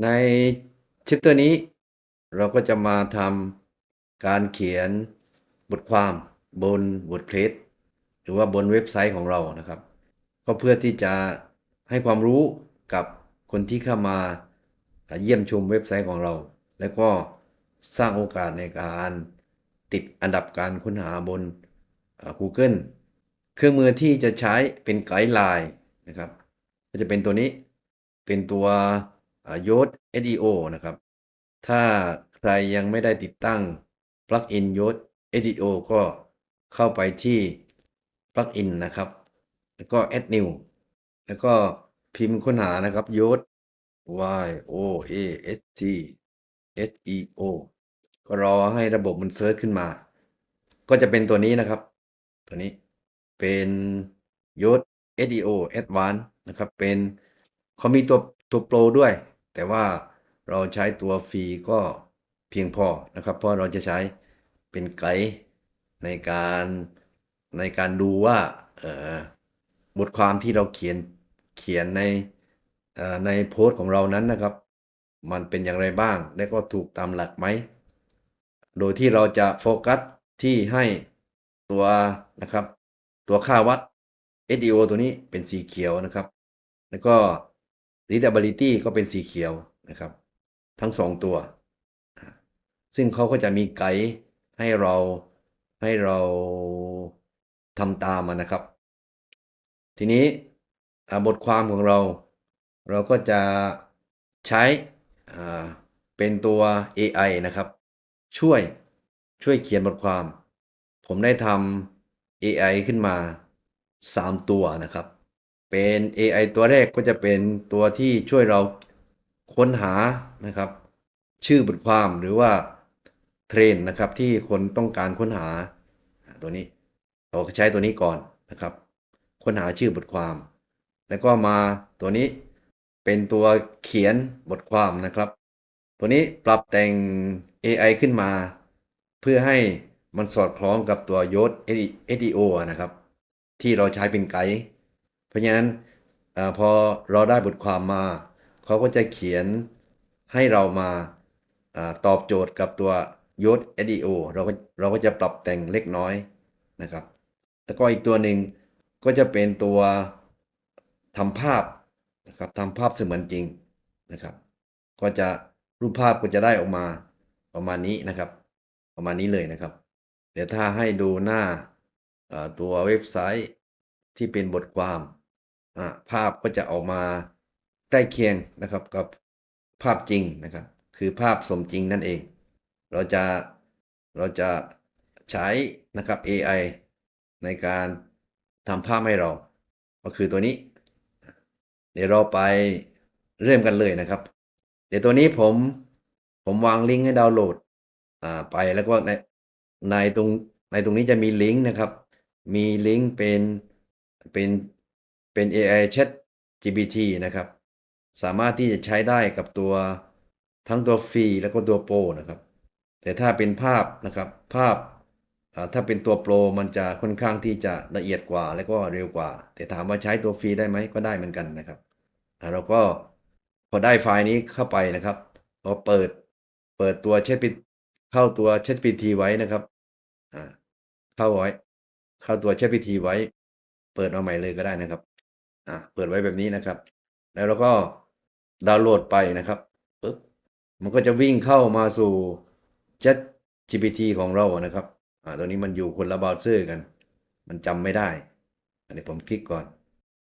ในชิปเตอร์นี้ เราก็จะมาทำการเขียนบทความบน WordPress หรือว่าบนเว็บไซต์ของเรานะครับ ก็เพื่อที่จะให้ความรู้กับคนที่เข้ามาเยี่ยมชมเว็บไซต์ของเรา แล้วก็สร้างโอกาสในการติดอันดับการค้นหาบนอ่า Google เครื่องมือที่จะใช้เป็นไกด์ไลน์นะครับ ก็จะเป็นตัวนี้เป็นตัว ยศ SEO นะครับ ถ้าใครยังไม่ได้ติดตั้ง plugin โยศ SEO ก็เข้าไปที่ plugin นนะครับ แล้วก็ add new แล้วก็พิมพ์ค้นหานะครับยศ Y O A S T S E O ก็รอให้ระบบมันเซิร์ชขึ้นมา ก็จะเป็นตัวนี้นะครับ ตัวนี้เป็นยศ SEO Advanced นะครับ เป็นเขามีตัวตัวโปรด้วย แต่ว่าเราใช้ตัวฟรีก็เพียงพอนะครับ เพราะเราจะใช้เป็นไกด์ในการในการดูว่าบทความที่เราเขียนเขียนในในโพสต์ของเรานั้นนะครับ มันเป็นอย่างไรบ้าง และก็ถูกตามหลักไหม โดยที่เราจะโฟกัสที่ให้ตัวนะครับ ตัวค่าวัด SEO ตัวนี้เป็นสีเขียวนะครับ แล้วก็ readability ก็เป็นสีเขียวนะครับ ทั้งสองตัว ซึ่งเขาก็จะมีไกด์ให้เราให้เราทำตามมันนะครับ ทีนี้บทความของเรา เราก็จะใช้เป็นตัว AI นะครับ ช่วยช่วยเขียนบทความ ผมได้ทำ AI ขึ้นมา 3 ตัวนะครับ เป็น AI ตัวแรกก็จะเป็นตัวที่ช่วยเราค้นหานะครับ ชื่อบทความหรือว่าเทรนนะครับที่คนต้องการค้นหาตัวนี้ เราใช้ตัวนี้ก่อนนะครับ ค้นหาชื่อบทความ แล้วก็มาตัวนี้เป็นตัวเขียนบทความนะครับ ตัวนี้ปรับแต่ง AI ขึ้นมา เพื่อให้มันสอดคล้องกับตัวยศ SEO อนะครับ ที่เราใช้เป็นไกด์ เพราะฉะนั้นอพอเราได้บทความมาเขาก็จะเขียนให้เรามาอตอบโจทย์กับตัวยศ SEO เราก็เราก็จะปรับแต่งเล็กน้อยนะครับ แล้วก็อีกตัวหนึ่งก็จะเป็นตัวทำภาพนะครับทำภาพเสมือนจริงนะครับ ก็จะรูปภาพก็จะได้ออกมาประมาณนี้นะครับ ประมาณนี้เลยนะครับ เดี๋ยวถ้าให้ดูหน้าตัวเว็บไซต์ที่เป็นบทความ ภาพก็จะออกมาใกล้เคียงนะครับกับภาพจริงนะครับ คือภาพสมจริงนั่นเอง เราจะเราจะใช้นะครับ AI ในการทำภาพให้เรา ก็คือตัวนี้ เดี๋ยวเราไปเริ่มกันเลยนะครับ เดี๋ยวตัวนี้ผมผมวางลิงก์ให้ดาวน์โหลดอ่าไปแล้วก็ในในตรงในตรงนี้จะมีลิงก์นะครับ มีลิงก์เป็นเป็น เป็น AI Chat GPT นะครับ สามารถที่จะใช้ได้กับตัวทั้งตัวฟรีแล้วก็ตัวโปรนะครับ แต่ถ้าเป็นภาพนะครับภาพถ้าเป็นตัวโปรมันจะค่อนข้างที่จะละเอียดกว่าแล้วก็เร็วกว่า แต่ถามว่าใช้ตัวฟรีได้ไหมก็ได้เหมือนกันนะครับเราก็พอได้ไฟล์นี้เข้าไปนะครับพอเปิดเปิดตัว Chat GPT เข้าตัว Chat GPT ไว้นะครับเข้าไว้ เข้าตัว Chat GPT ไว้ เปิดมาใหม่เลยก็ได้นะครับ อ่าเปิดไว้แบบนี้นะครับ แล้วเราก็ดาวน์โหลดไปนะครับปึ๊บมันก็จะวิ่งเข้ามาสู่ Chat GPT ของเรานะครับ อ่าตัวนี้มันอยู่คนละเบราว์เซอร์กัน มันจำไม่ได้ อันนี้ผมคลิกก่อน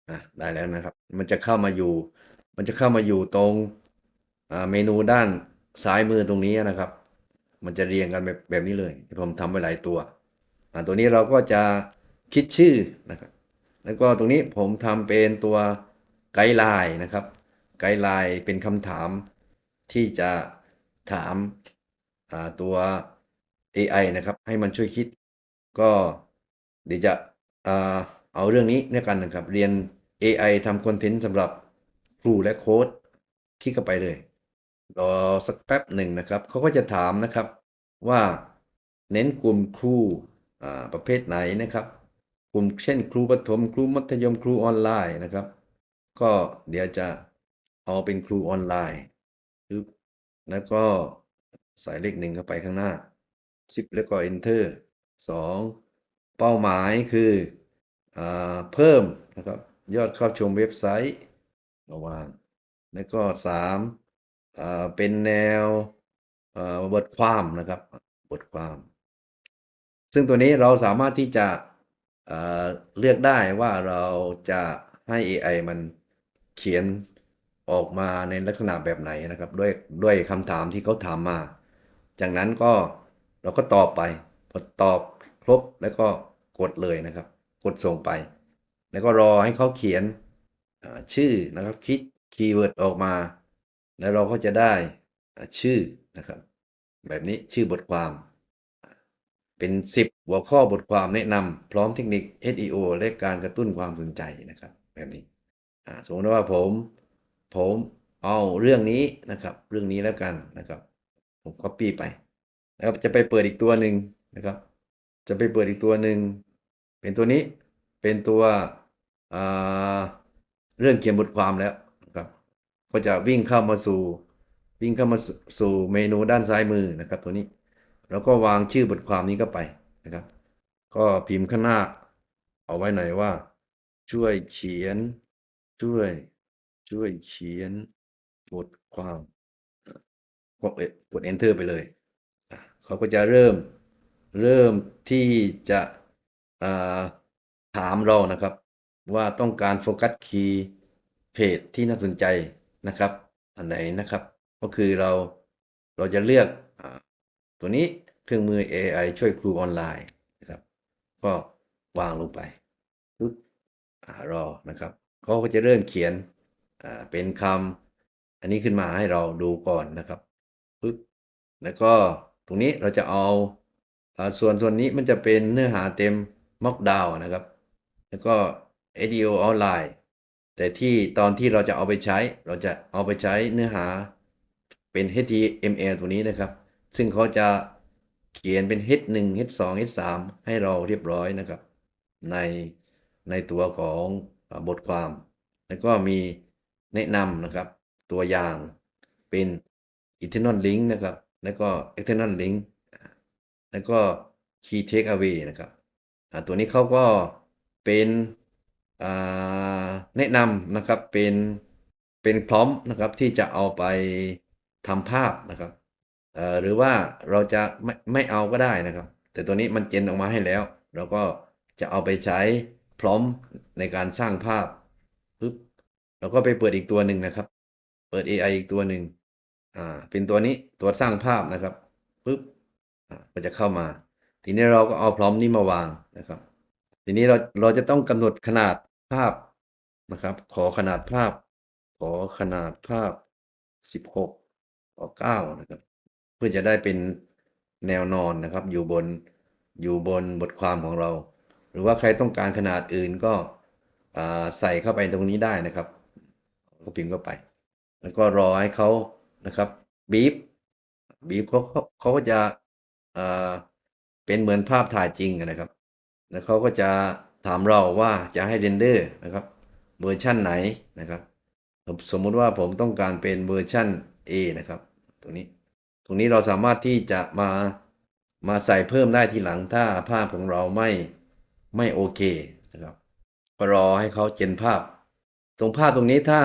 อะได้แล้วนะครับ มันจะเข้ามาอยู่ มันจะเข้ามาอยู่ตรงอ่าเมนูด้านซ้ายมือตรงนี้นะครับ มันจะเรียงกันแบบแบบนี้เลย ผมทำไว้หลายตัวอ่าตัวนี้เราก็จะคิดชื่อนะครับ แล้วก็ตรงนี้ผมทำเป็นตัวไกด์ไลน์นะครับ ไกด์ไลน์เป็นคำถามที่จะถามาตัว AI นะครับ ให้มันช่วยคิด ก็เดี๋ยวจะเอาเรื่องนี้เนี่ยกันนะครับ เรียน AI ทำคอนเทนต์สำหรับครูและโค้ดคลิกเข้าไปเลย รอสักแป๊บหนึ่งนะครับ เขาก็จะถามนะครับว่าเน้นกลุ่มครูประเภทไหนนะครับ ลุ่มเช่นครูประถมครูมัธยมครูออนไลน์นะครับ ก็เดี๋ยวจะเอาเป็นครูออนไลน์แล้วก็ใส่เลขหนึ่งเข้าไปข้างหน้าชิปแล้วก็ enter สองเป้าหมายคืออเพิ่มนะครับยอดเข้าชมเว็บไซต์ระวางแล้วก็สามเป็นแนวบทความนะครับบทความ ซึ่งตัวนี้เราสามารถที่จะ เลือกได้ว่าเราจะให้ AI มันเขียนออกมาในลักษณะแบบไหนนะครับ ด้วยด้วยคำถามที่เขาถามมา จากนั้นก็เราก็ตอบไปพอตอบครบแล้วก็กดเลยนะครับ กดส่งไป แล้วก็รอให้เขาเขียนชื่อนะครับคิดคีย์เวิร์ดออกมา แล้วเราก็จะได้ชื่อนะครับ แบบนี้ชื่อบทความ เป็น 10 หัวข้อบทความแนะนำพร้อมเทคนิค SEO และการกระตุ้นความสนใจนะครับ แบบนี้สมมติว่าผม ผมเอาเรื่องนี้นะครับ เรื่องนี้แล้วกันนะครับ ผม copy ไปแล้วจะไปเปิดอีกตัวหนึ่งนะครับ จะไปเปิดอีกตัวหนึ่งเป็นตัวนี้เป็นตัวเรื่องเขียนบทความแล้วนะครับ ก็จะวิ่งเข้ามาสู่ วิ่งเข้ามาสู่เมนูด้านซ้ายมือนะครับ ตัวนี้ แล้วก็วางชื่อบทความนี้เข้าไปนะครับ ก็พิมพ์ข้างหน้า เอาไว้หน่อยว่า ช่วยเขียน ช่วย ช่วยเขียนบทความกดกด enter ไปเลยเขาก็จะเริ่มเริ่มที่จะาถามเรานะครับ ว่าต้องการโฟกัสคีย์เพจที่น่าสนใจนะครับ อันไหนนะครับ ก็คือเราเราจะเลือกอา ตัวนี้เครื่องมือ AI ช่วยครูออนไลน์นะครับ ก็วางลงไปปึ๊บอ่ารอนะครับเขาก็จะเริ่มเขียนเป็นคำอันนี้ขึ้นมาให้เราดูก่อนนะครับปึ๊บแล้วก็ตรงนี้เราจะเอาอ่าส่วนส่วนนี้มันจะเป็นเนื้อหาเต็ม Mockdown นะครับ แล้วก็ SEO ออนไลน์แต่ที่ตอนที่เราจะเอาไปใช้ เราจะเอาไปใช้เนื้อหาเป็น HTML ตัวนี้นะครับ ซึ่งเขาจะเขียนเป็น H1 H2 H3 ให้เราเรียบร้อยนะครับ ในในตัวของบทความ แล้วก็มีแนะนำนะครับ ตัวอย่างเป็น internal link นะครับ แล้วก็ external link แล้วก็ key takeaway นะครับตัวนี้เขาก็เป็นแนะนำนะครับเป็นเป็นพร้อมนะครับที่จะเอาไปทำภาพนะครับ หรือว่าเราจะไม่ไม่เอาก็ได้นะครับ แต่ตัวนี้มันเจนออกมาให้แล้ว เราก็จะเอาไปใช้พร้อมในการสร้างภาพปึ๊บเราก็ไปเปิดอีกตัวหนึ่งนะครับ เปิด AI อีกตัวหนึ่งอ่าเป็นตัวนี้ตัวสร้างภาพนะครับปึ๊บอ่าก็จะเข้ามา ทีนี้เราก็เอาพร้อมนี้มาวางนะครับ ทีนี้เราเราจะต้องกำหนดขนาดภาพนะครับ ขอขนาดภาพ ขอขนาดภาพ 16ต่อ9นะครับ เพื่อจะได้เป็นแนวนอนนะครับ อยู่บนอยู่บนบทความของเรา หรือว่าใครต้องการขนาดอื่นก็ใส่เข้าไปตรงนี้ได้นะครับก็พิมพ์เข้าไป แล้วก็รอให้เขานะครับบีบบีบเขาเขาก็จะเป็นเหมือนภาพถ่ายจริงนะครับ แล้วเขาก็จะถามเราว่าจะให้เรนเดอร์นะครับเวอร์ชั่นไหนนะครับ สมมุติว่าผมต้องการเป็นเวอร์ชั่น A นะครับตรงนี้ ตรงนี้เราสามารถที่จะมามาใส่เพิ่มได้ทีหลังถ้าภาพของเราไม่ไม่โอเคนะครับก็รอให้เขาเจนภาพ ตรงภาพตรงนี้ถ้า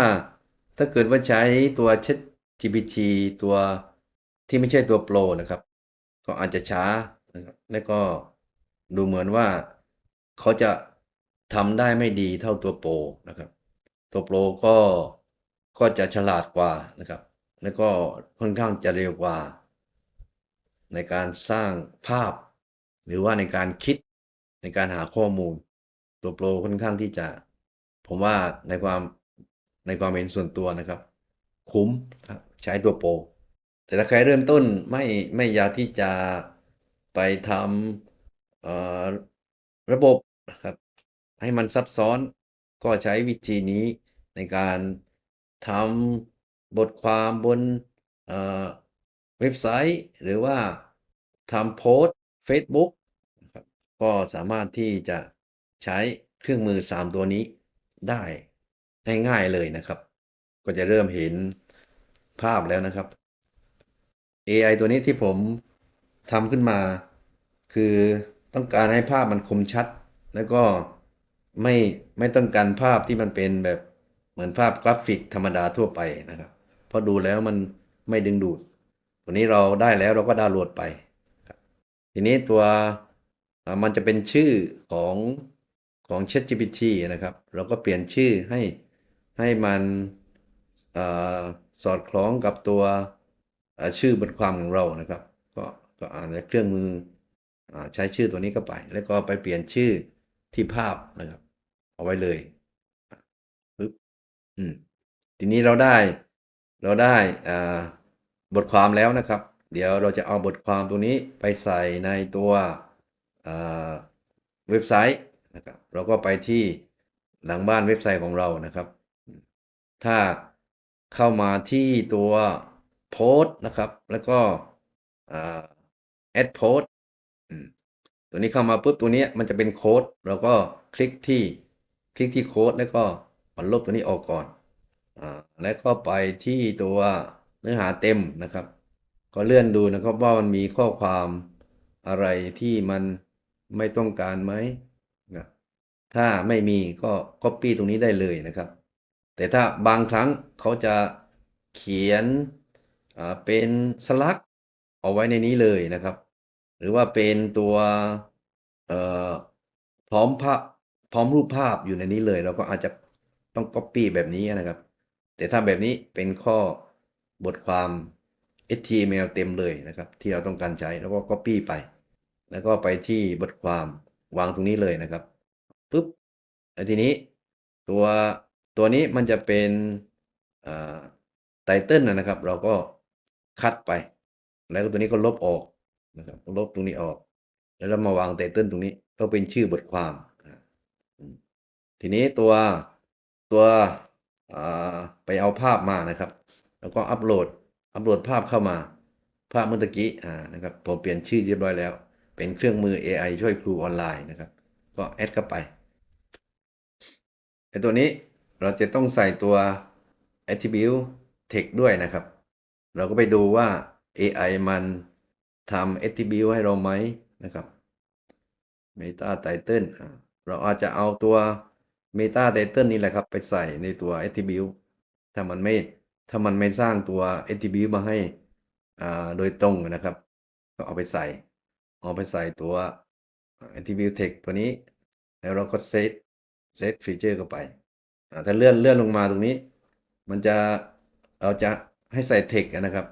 ถ้าเกิดว่าใช้ตัว Chat GPT ตัวที่ไม่ใช่ตัวโปรนะครับ ก็อาจจะช้านะครับแล้วก็ดูเหมือนว่าเขาจะทำได้ไม่ดีเท่าตัวโปรนะครับ ตัวโปรก็ก็จะฉลาดกว่านะครับ แล้วก็ค่อนข้างจะเร็วกว่า ในการสร้างภาพ หรือว่าในการคิดในการหาข้อมูล ตัวโปรค่อนข้างที่จะ ผมว่าในความในความเห็นส่วนตัวนะครับ คุ้มใช้ตัวโปรแต่ถ้าใครเริ่มต้นไม่ไม่อยากที่จะไปทำเอ่อระบบนะครับ ให้มันซับซ้อนก็ใช้วิธีนี้ในการทำ บทความบนเว็บไซต์ หรือว่าทำโพสต์ Facebook นะครับก็สามารถที่จะใช้เครื่องมือ 3 ตัวนี้ได้ง่ายๆเลยนะครับ ก็จะเริ่มเห็นภาพแล้วนะครับ AI ตัวนี้ที่ผมทำขึ้นมา คือต้องการให้ภาพมันคมชัด แล้วก็ไม่ไม่ต้องการภาพที่มันเป็นแบบเหมือนภาพกราฟิกธรรมดาทั่วไปนะครับ เพราะดูแล้วมันไม่ดึงดูด ตัวนี้เราได้แล้วเราก็ดาวน์โหลดไป ทีนี้ตัวมันจะเป็นชื่อของของ ChatGPT นะครับ เราก็เปลี่ยนชื่อให้ให้มันอสอดคล้องกับตัวชื่อบทความของเรานะครับ ก็ก็อ่านในเครื่องมืออใช้ชื่อตัวนี้ก็ไป แล้วก็ไปเปลี่ยนชื่อที่ภาพนะครับ เอาไว้เลยปึ๊บอืมทีนี้เราได้ เราได้บทความแล้วนะครับ เดี๋ยวเราจะเอาบทความตัวนี้ไปใส่ในตัวเว็บไซต์นะครับ เราก็ไปที่หลังบ้านเว็บไซต์ของเรานะครับ ถ้าเข้ามาที่ตัวโพสต์นะครับ แล้วก็แอดโพสต์ตัวนี้เข้ามาปุ๊บตัวนี้มันจะเป็นโค้ดเราก็คลิกที่คลิกที่โค้ดแล้วก็มันลบตัวนี้ออกก่อน แล้วก็ไปที่ตัวเนื้อหาเต็มนะครับ ก็เลื่อนดูนะครับว่ามันมีข้อความอะไรที่มันไม่ต้องการไหมนะถ้าไม่มีก็ Copy ตรงนี้ได้เลยนะครับ แต่ถ้าบางครั้งเขาจะเขียนเป็นสลักเอาไว้ในนี้เลยนะครับ หรือว่าเป็นตัวพร้อมภาพพร้อมรูปภาพอยู่ในนี้เลย เราก็อาจจะต้อง Copy แบบนี้นะครับ แต่ถ้าแบบนี้เป็นข้อบทความ HTML เต็มเลยนะครับ ที่เราต้องการใช้แล้วก็ Copy ไป แล้วก็ไปที่บทความวางตรงนี้เลยนะครับปุ๊บแล้วทีนี้ตัวตัวนี้มันจะเป็นไตเติลนะครับ เราก็คัดไป แล้วก็ตัวนี้ก็ลบออกนะครับลบตรงนี้ออก แล้วเรามาวางไตเติลตรงนี้ก็เป็นชื่อบทความ ทีนี้ตัวตัว ไปเอาภาพมานะครับ แล้วก็อัปโหลดอัปโหลดภาพเข้ามา ภาพเมื่อกี้นะครับผมเปลี่ยนชื่อเรียบร้อยแล้ว เป็นเครื่องมือ AI ช่วยครูออนไลน์นะครับ ก็แอดเข้าไปไอตัวนี้เราจะต้องใส่ตัว attribute text ด้วยนะครับ เราก็ไปดูว่า AI มันทำ attribute ให้เราไหมนะครับ meta title เราอาจจะเอาตัว meta title นี่แหละครับ ไปใส่ในตัว attribute ถ้ามันไม่ถ้ามันไม่สร้างตัว attribute มาให้อ่าโดยตรงนะครับ ก็เอาไปใส่ เอาไปใส่ตัว attribute text ตัวนี้ แล้วเราก็ set set feature เข้าไปอ่าถ้าเลื่อนเลื่อนลงมาตรงนี้ มันจะเราจะให้ใส่ text นะครับ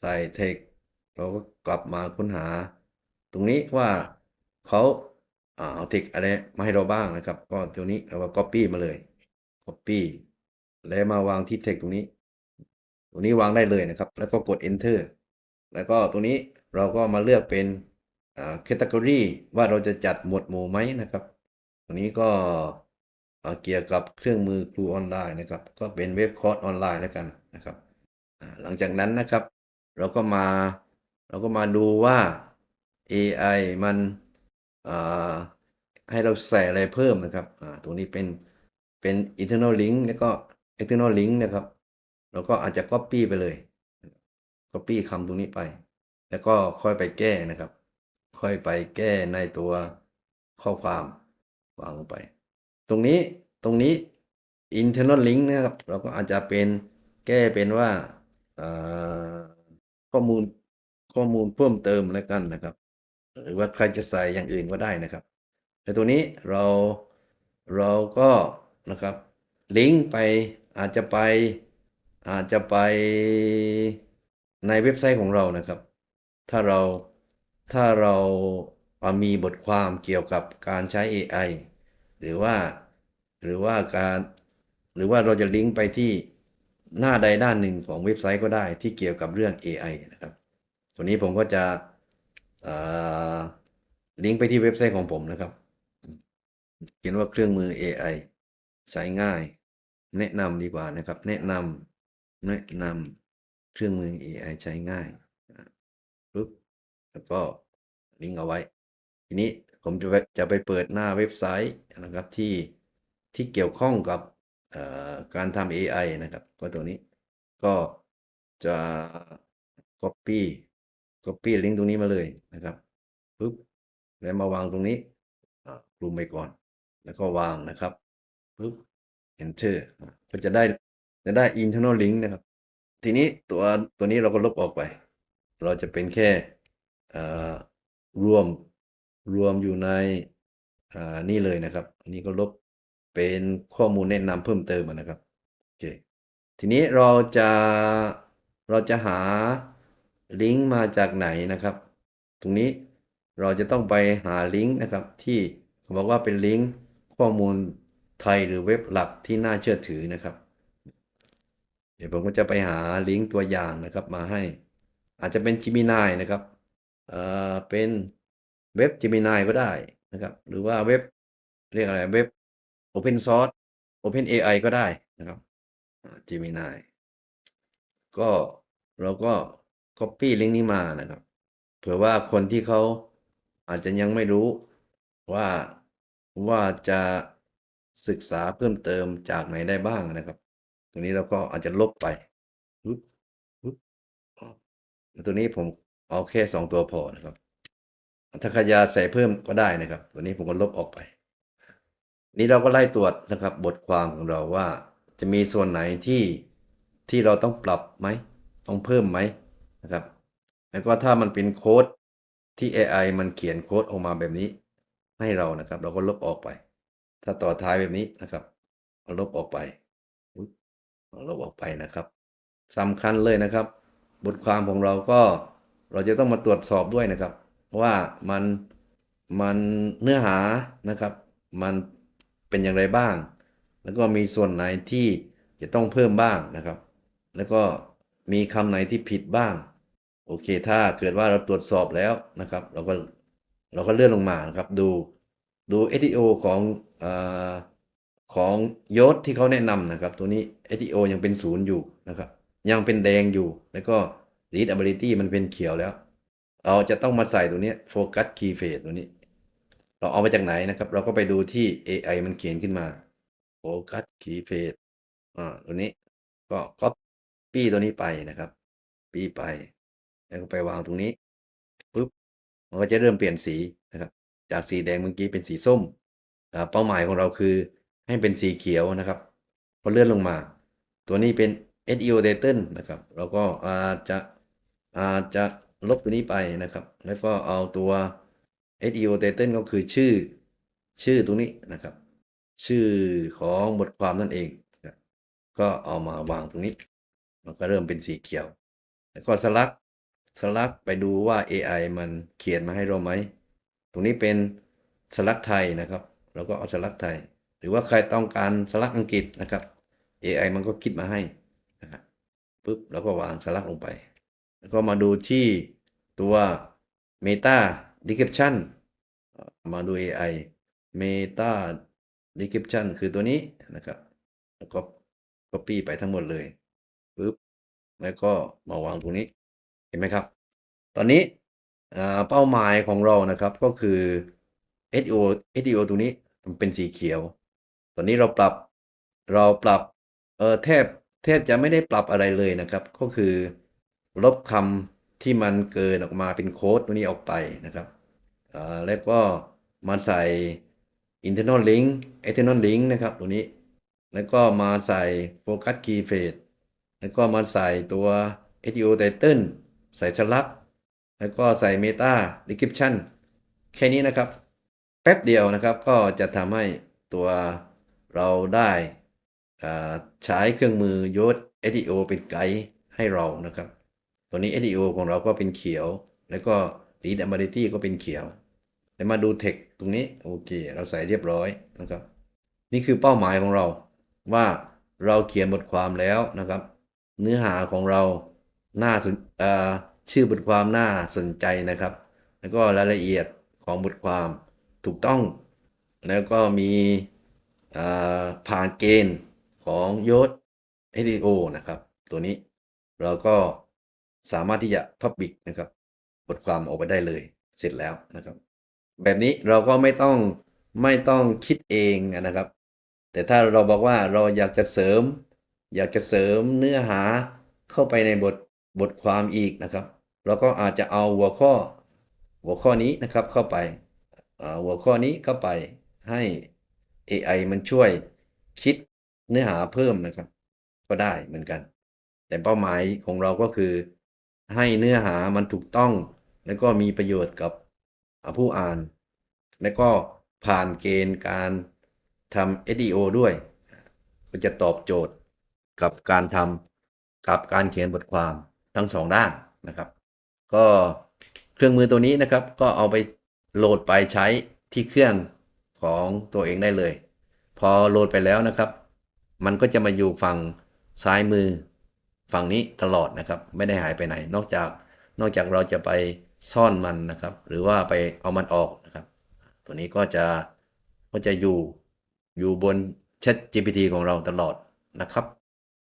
ใส่ text เราก็กลับมาค้นหา ตรงนี้ว่าเขา เอา text อะไรมาให้เราบ้างนะครับ ก็ตัวนี้เราก็ copy มาเลย copy แล้วมาวางที่ text ตรงนี้ตรงนี้วางได้เลยนะครับ แล้วก็กด enter แล้วก็ตรงนี้เราก็มาเลือกเป็นอ่า category ว่าเราจะจัดหมวดหมู่ไหมนะครับตรงนี้ก็เกี่ยวกับเครื่องมือครูออนไลน์นะครับ ก็เป็นเว็บคอร์สออนไลน์แล้วกันนะครับหลังจากนั้นนะครับ เราก็มาเราก็มาดูว่า AI มัน ให้เราใส่อะไรเพิ่มนะครับตรงนี้เป็นเป็น internal link แล้วก็ external link นะครับ เราก็อาจจะ copy ไปเลย copy คำตรงนี้ไป แล้วก็ค่อยไปแก้นะครับ ค่อยไปแก้ในตัวข้อความวางลงไป ตรงนี้ตรงนี้ internal link นะครับ เราก็อาจจะเป็นแก้เป็นว่าข้อมูลข้อมูลเพิ่มเติมแล้วกันนะครับ หรือว่าใครจะใส่อย่างอื่นก็ได้นะครับแต่ตัวนี้เราเราก็นะครับลิงก์ไปอาจจะไปอาจจะไปในเว็บไซต์ของเรานะครับ ถ้าเราถ้าเรามีบทความเกี่ยวกับการใช้ AI หรือว่าหรือว่าการหรือว่าเราจะลิงก์ไปที่หน้าใดหน้านหนึ่งของเว็บไซต์ก็ได้ที่เกี่ยวกับเรื่อง AI นะครับ ตัวนี้ผมก็จะ ลิงก์ไปที่เว็บไซต์ของผมนะครับ เขียนว่าเครื่องมือ AI ใช้ง่าย แนะนำดีกว่านะครับ แนะนำแนะนำเครื่องมือ AI ใช้ง่ายปุ๊บแล้วก็ลิงก์เอาไว้ ทีนี้ผมจะไปจะไปเปิดหน้าเว็บไซต์นะครับที่ที่เกี่ยวข้องกับการทำ AI นะครับ ก็ตัวนี้ก็จะ copy copy ลิงก์ตรงนี้มาเลยนะครับปึ๊บแล้วมาวางตรงนี้กลุ่มไปก่อน แล้วก็วางนะครับปึ๊บ enter อะก็จะได้จะได้ internal link นะครับ ทีนี้ตัวตัวนี้เราก็ลบออกไป เราจะเป็นแค่รวมรวมอยู่ในนี่เลยนะครับนนี้ก็ลบเป็นข้อมูลแนะนำเพิ่มเติมนะครับโอเคทีนี้เราจะเราจะหา ลิงก์มาจากไหนนะครับ ตรงนี้เราจะต้องไปหาลิงก์นะครับ ที่เขาบอกว่าเป็นลิงก์ข้อมูลไทยหรือเว็บหลักที่น่าเชื่อถือนะครับ เดี๋ยวผมก็จะไปหาลิงก์ตัวอย่างนะครับมาให้ อาจจะเป็น Gemini นะครับเอ่อเป็นเว็บ Gemini ก็ได้นะครับ หรือว่าเว็บเรียกอะไรเว็บ Open Source Open AI ก็ได้นะครับอ่า Gemini ก็เราก็ Copy ลิงก์นี้มานะครับ เผื่อว่าคนที่เขาอาจจะยังไม่รู้ว่าว่าจะศึกษาเพิ่มเติมจากไหนได้บ้างนะครับ ตรงนี้เราก็อาจจะลบไปตัวนี้ผมเอาแค่สองตัวพอนะครับ ถ้าใครจะใส่เพิ่มก็ได้นะครับ ตัวนี้ผมก็ลบออกไป นี่เราก็ไล่ตรวจนะครับ บทความของเราว่าจะมีส่วนไหนที่ที่เราต้องปรับไหม ต้องเพิ่มไหม นะครับแล้วก็ถ้ามันเป็นโค้ดที่ AI มันเขียนโค้ดออกมาแบบนี้ ให้เรานะครับ เราก็ลบออกไป ถ้าต่อท้ายแบบนี้นะครับเราลบออกไปเราลบออกไปนะครับสำคัญเลยนะครับ บทความของเราก็เราจะต้องมาตรวจสอบด้วยนะครับ ว่ามันมันเนื้อหานะครับ มันเป็นอย่างไรบ้าง แล้วก็มีส่วนไหนที่จะต้องเพิ่มบ้างนะครับ แล้วก็มีคำไหนที่ผิดบ้าง โอเค ถ้าเกิดว่าเราตรวจสอบแล้วนะครับ เราก็เราก็เลื่อนลงมานะครับ ดูดู SEO ของอของยศที่เขาแนะนำนะครับ ตัวนี้ SEO ยังเป็นศูนย์อยู่นะครับ ยังเป็นแดงอยู่ แล้วก็ readability มันเป็นเขียวแล้ว เราจะต้องมาใส่ตัวนี้ focus key phrase ตัวนี้ เราเอามาจากไหนนะครับ เราก็ไปดูที่ AI มันเขียนขึ้นมา focus key phrase อ่าตัวนี้ก็ copy ตัวนี้ไปนะครับปีไป แล้วก็ไปวางตรงนี้ปุ๊บมันก็จะเริ่มเปลี่ยนสีนะครับ จากสีแดงเมื่อกี้เป็นสีส้มเป้าหมายของเราคือให้เป็นสีเขียวนะครับพอเลื่อนลงมา ตัวนี้เป็น SEO Data นะครับ เราก็อาจจะอาจจะลบตัวนี้ไปนะครับ แล้วก็เอาตัว SEO Data ก็คือชื่อชื่อตรงนี้นะครับ ชื่อของบทความนั่นเอง ก็เอามาวางตรงนี้ มันก็เริ่มเป็นสีเขียว แล้วก็สลัก ลักไปดูว่า AI มันเขียนมาให้เราไหม ตรงนี้เป็นสลักไทยนะครับเราก็เอาสลักไทย หรือว่าใครต้องการสลักอังกฤษนะครับ AI มันก็คิดมาให้นะปุ๊บแล้วก็วางสลักลงไป แล้วก็มาดูที่ตัว Meta Description มาดู AI Meta Description คือตัวนี้นะครับ แล้วก็ copy ไปทั้งหมดเลยปุ๊บแล้วก็มาวางตรงนี้ เห็นไหมครับ ตอนนี้เป้าหมายของเรานะครับก็คือ SEO SEO ตรงนี้มันเป็นสีเขียว ตอนนี้เราปรับเราปรับเออแทบแทบจะไม่ได้ปรับอะไรเลยนะครับ ก็คือลบคำที่มันเกินออกมาเป็นโค้ดตัวนี้ออกไปนะครับแล้วก็มาใส่ internal link external link นะครับตัวนี้ แล้วก็มาใส่ focus key phrase แล้วก็มาใส่ตัว SEO title ใส่สลัก แล้วก็ใส่ Meta Description แค่นี้นะครับ แป๊บเดียวนะครับก็จะทำให้ตัวเราได้ใช้เครื่องมือยศ SEO เป็นไกด์ให้เรานะครับ ตัวนี้ SEO ของเราก็เป็นเขียว แล้วก็ Readability ก็เป็นเขียวแล้วมาดู Text ตรงนี้โอเค เราใส่เรียบร้อยนะครับ นี่คือเป้าหมายของเราว่าเราเขียนบทความแล้วนะครับ เนื้อหาของเรา น่าสนชื่อบทความน่าสนใจนะครับ แล้วก็รายละเอียดของบทความถูกต้อง แล้วก็มีผ่านเกณฑ์ของยศ SEO นะครับ ตัวนี้เราก็สามารถที่จะ Public นะครับ บทความออกไปได้เลยเสร็จแล้วนะครับ แบบนี้เราก็ไม่ต้องไม่ต้องคิดเองนะครับ แต่ถ้าเราบอกว่าเราอยากจะเสริม อยากจะเสริมเนื้อหาเข้าไปในบท บทความอีกนะครับแล้วก็อาจจะเอาหัวข้อหัวข้อนี้นะครับเข้าไปหัวข้อนี้เข้าไปให้ AI มันช่วยคิดเนื้อหาเพิ่มนะครับ ก็ได้เหมือนกัน แต่เป้าหมายของเราก็คือ ให้เนื้อหามันถูกต้อง แล้วก็มีประโยชน์กับผู้อ่าน แล้วก็ผ่านเกณฑ์การทำ SEO ด้วย ก็จะตอบโจทย์กับการทำกับการเขียนบทความ ทั้งสองด้านนะครับ ก็เครื่องมือตัวนี้นะครับ ก็เอาไปโหลดไปใช้ที่เครื่องของตัวเองได้เลย พอโหลดไปแล้วนะครับ มันก็จะมาอยู่ฝั่งซ้ายมือฝั่งนี้ตลอดนะครับ ไม่ได้หายไปไหน นอกจากนอกจากเราจะไปซ่อนมันนะครับ หรือว่าไปเอามันออกนะครับ ตัวนี้ก็จะก็จะอยู่อยู่บน Chat GPT ของเราตลอดนะครับ